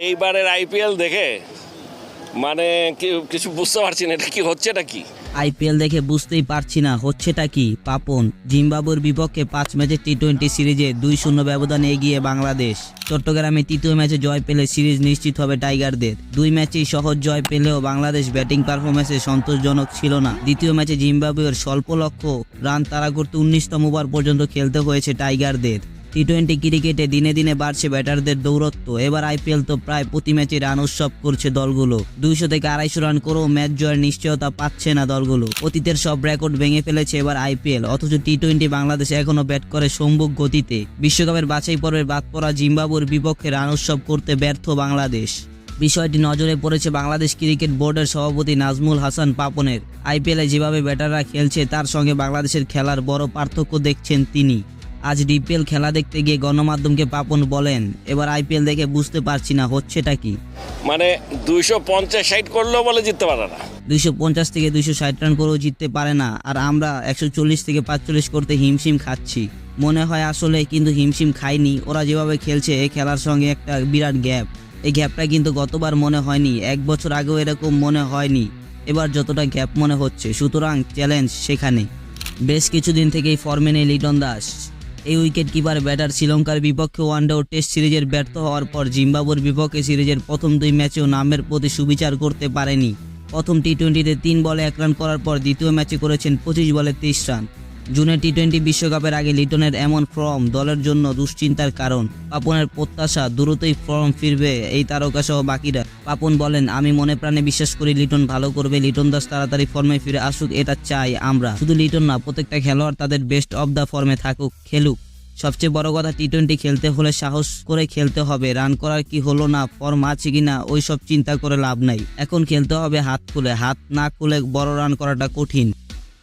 এইবারের আইপিএল দেখে মানে কিছু বুঝতে পারছি না, এটা কি হচ্ছেটা কি? আইপিএল দেখে বুঝতেই পারছি না, হচ্ছেটা কি? পাপন জিম্বাবুর বিপক্ষে পাঁচ ম্যাচের টি টোয়েন্টি সিরিজে দুই শূন্য ব্যবধানে এগিয়ে বাংলাদেশ। চট্টগ্রামে তৃতীয় ম্যাচে জয় পেলে সিরিজ নিশ্চিত হবে টাইগারদের। দুই ম্যাচেই সহজ জয় পেলেও বাংলাদেশ ব্যাটিং পারফরমেন্সে সন্তোষজনক ছিল না। দ্বিতীয় ম্যাচে জিম্বাবুয়ের স্বল্প লক্ষ্য রান তারা করতে উনিশতম ওভার পর্যন্ত খেলতে হয়েছে টাইগারদের। টি টোয়েন্টি ক্রিকেটে দিনে দিনে বাড়ছে ব্যাটারদের দৌরত্ব। এবার আইপিএল তো প্রায় প্রতি ম্যাচে রান উৎসব করছে দলগুলো। দুইশো থেকে আড়াইশো রান করেও ম্যাচ জয়ের নিশ্চয়তা পাচ্ছে না দলগুলো। অতীতের সব রেকর্ড ভেঙে ফেলেছে এবার আইপিএল অথচ টি টোয়েন্টি বাংলাদেশ এখনও ব্যাট করে সম্মুখ গতিতে। বিশ্বকাপের বাছাই পর্বের বাদ পড়া জিম্বাবুর বিপক্ষে রান উৎসব করতে ব্যর্থ বাংলাদেশ। বিষয়টি নজরে পড়েছে বাংলাদেশ ক্রিকেট বোর্ডের সভাপতি নাজমুল হাসান পাপনের। আইপিএলে যেভাবে ব্যাটাররা খেলছে, তার সঙ্গে বাংলাদেশের খেলার বড় পার্থক্য দেখছেন তিনি। আজ ডিপিএল খেলা দেখতে গিয়ে গণমাধ্যমকে পাপন বলেন। এবার আইপিএল দেখে বুঝতে পারছি না হচ্ছেটা কি। মানে দুইশো পঞ্চাশ ষাট করলেও বলে জিততে পারে না। দুইশো পঞ্চাশ থেকে দুইশো ষাট রান করেও জিততে পারে না। আর আমরা একশো চল্লিশ থেকে পাঁচচল্লিশ করতে হিমশিম খাচ্ছি। মনে হয় আসলে কিন্তু হিমশিম খাইনি। ওরা যেভাবে খেলছে এই খেলার সঙ্গে একটা বিরাট গ্যাপ। এই গ্যাপটা কিন্তু গতবার মনে হয়নি। এক বছর আগেও এরকম মনে হয়নি। এবার যতটা গ্যাপ মনে হচ্ছে। সুতরাং চ্যালেঞ্জ সেখানে। বেশ কিছুদিন থেকেই ফর্মে নেই লিটন দাস। এই উইকেট কিপার ব্যাটার শ্রীলঙ্কার বিপক্ষে ওয়ানডে ও টেস্ট সিরিজের ব্যর্থ হওয়ার পর জিম্বাবুর বিপক্ষে সিরিজের প্রথম দুই ম্যাচেও নামের প্রতি সুবিচার করতে পারেনি। প্রথম টি টোয়েন্টিতে তিন বলে এক রান করার পর দ্বিতীয় ম্যাচে করেছেন পঁচিশ বলে তেইশ রান জুনে টি টোয়েন্টি বিশ্বকাপের আগে লিটনের এমন ফর্ম দলের জন্য দুশ্চিন্তার কারণ। পাপনের প্রত্যাশা দ্রুতই ফর্ম ফিরবে এই তারকা সহ বাকিরা। পাপন বলেন, আমি মনে প্রাণে বিশ্বাস করি লিটন ভালো করবে, লিটন দাস তাড়াতাড়ি ফর্মে ফিরে আসুক, এটা চাই আমরা। শুধু লিটন না, প্রত্যেকটা খেলোয়াড় তাদের বেস্ট অফ দ্য ফর্মে থাকুক, খেলুক। সবচেয়ে বড় কথা টি টোয়েন্টি খেলতে হলে সাহস করে খেলতে হবে, রান করার কি হলো না, ফর্ম আছে কিনা ওই সব চিন্তা করে লাভ নাই। এখন খেলতে হবে হাত খুলে হাত না খুলে বড় রান করাটা কঠিন।